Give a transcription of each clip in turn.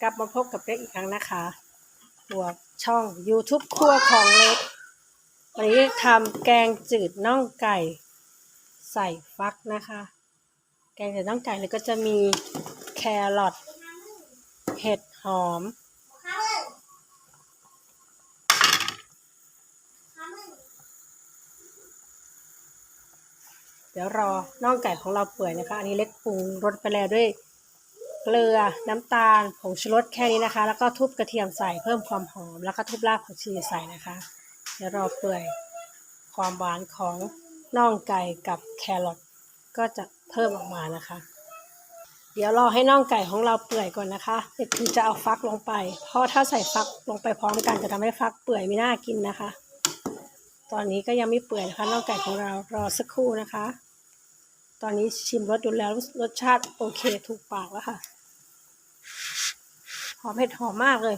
กลับมาพบกับเล็กอีกครั้งนะคะบวช่อง YouTube ครัวของเล็ก วันนี้ทำแกงจืดน่องไก่ ใส่ฟักนะคะ แกงจืดน่องไก่เลยก็จะมีแครอทเห็ดหอม เดี๋ยวรอน่องไก่ของเราเปื่อยนะคะ อันนี้เล็กปรุงรสไปแล้วด้วย เกลือน้ำตาลผงชูรสแค่นี้นะคะ แล้วก็ทุบกระเทียมใส่เพิ่มความหอม แล้วก็ทุบรากผักชีใส่นะคะ เดี๋ยวรอเปื่อยความหวานของน่องไก่กับแครอทก็จะเพิ่มออกมานะคะ เดี๋ยวรอให้น่องไก่ของเราเปื่อยก่อนนะคะเด็กคือจะเอาฟักลงไป เพราะถ้าใส่ฟักลงไปพร้อมกันจะทำให้ฟักเปื่อยไม่น่ากินนะคะ ตอนนี้ก็ยังไม่เปื่อยนะคะน่องไก่ของเรารอสักครู่นะคะ ตอนนี้ชิมรสดูแล้วรสชาติโอเคถูกปากแล้วค่ะ อมเผ็ดหอมมากเลย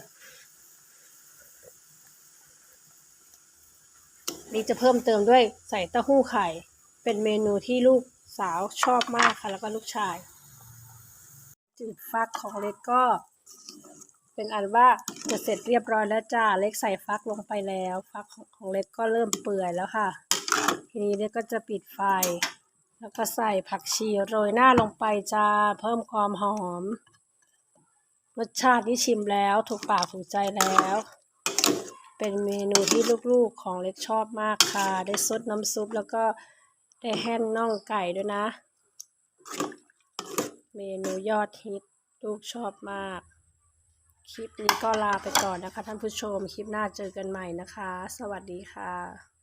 นี่จะเพิ่มเติมด้วยใส่เต้าหู้ไข่ เป็นเมนูที่ลูกสาวชอบมากค่ะ แล้วก็ลูกชาย จืดฟักของเล็กก็ เป็นอันว่าจะเสร็จเรียบร้อยแล้วจ้า เล็กใส่ฟักลงไปแล้ว ฟักของเล็กก็เริ่มเปื่อยแล้วค่ะ ทีนี้เล็กก็จะปิดไฟ แล้วก็ใส่ผักชีโรยหน้าลงไปจ้า เพิ่มความหอม รสชาติที่ชิมแล้วถูกปากถูกใจแล้ว เป็นเมนูที่ลูกๆของเล็กชอบมากค่ะ ได้ซดน้ำซุปแล้วก็ได้แห้มน่องไก่ด้วยนะ เมนูยอดฮิตลูกชอบมาก คลิปนี้ก็ลาไปก่อนนะคะท่านผู้ชม คลิปหน้าเจอกันใหม่นะคะ สวัสดีค่ะ